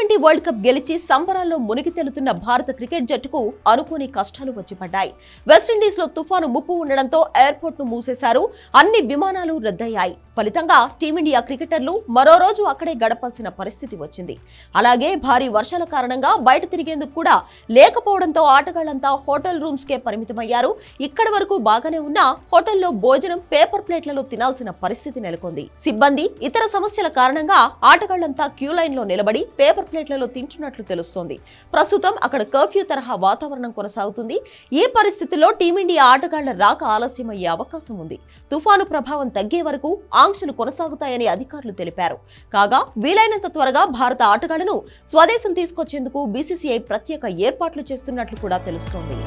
Twenty world cup గెలిచి సంబరాల్లో మునిగి తేలుతున్న భారత క్రికెట్ జట్టుకు అనుకోని కష్టాలు వచ్చి పడ్డాయి వెస్టిండీస్లో తుఫాను ముప్పు ఉండడంతో ఎయిర్పోర్ట్ను మూసేశారు. అన్ని విమానాలు రద్దయ్యాయి. ఫలితంగా టీమిండియా క్రికెటర్లు మరో రోజు అక్కడే గడపాల్సిన పరిస్థితి వచ్చింది. అలాగే భారీ వర్షాల కారణంగా బయట తిరిగేందుకు కూడా లేకపోవడంతో ఆటగాళ్ళంతా హోటల్ రూమ్స్కే పరిమితమయ్యారు. ఇక్కడి వరకు బాగానే ఉన్నా హోటల్లో భోజనం పేపర్ ప్లేట్లలో తినాల్సిన పరిస్థితి నెలకొంది. సిబ్బంది ఇతర సమస్యల కారణంగా ఆటగాళ్ళంతా క్యూ లైన్లో నిలబడి పేపర్ ప్లేట్లలో తింటున్నట్లు తెలుస్తోంది. ప్రస్తుతం అక్కడ కర్ఫ్యూ తరహా వాతావరణం కొనసాగుతుంది. ఈ పరిస్థితిలో టీమిండియా ఆటగాళ్ళ రాక ఆలస్యమయ్యే అవకాశం ఉంది. తుఫాను ప్రభావం తగ్గే వరకు ఆంక్షలు కొనసాగుతాయని అధికారులు తెలిపారు. కాగా వీలైనంత త్వరగా భారత ఆటగాళ్ళను స్వదేశం తీసుకొచ్చేందుకు బీసీసీఐ ప్రత్యేక ఏర్పాట్లు చేస్తున్నట్లు కూడా తెలుస్తోంది.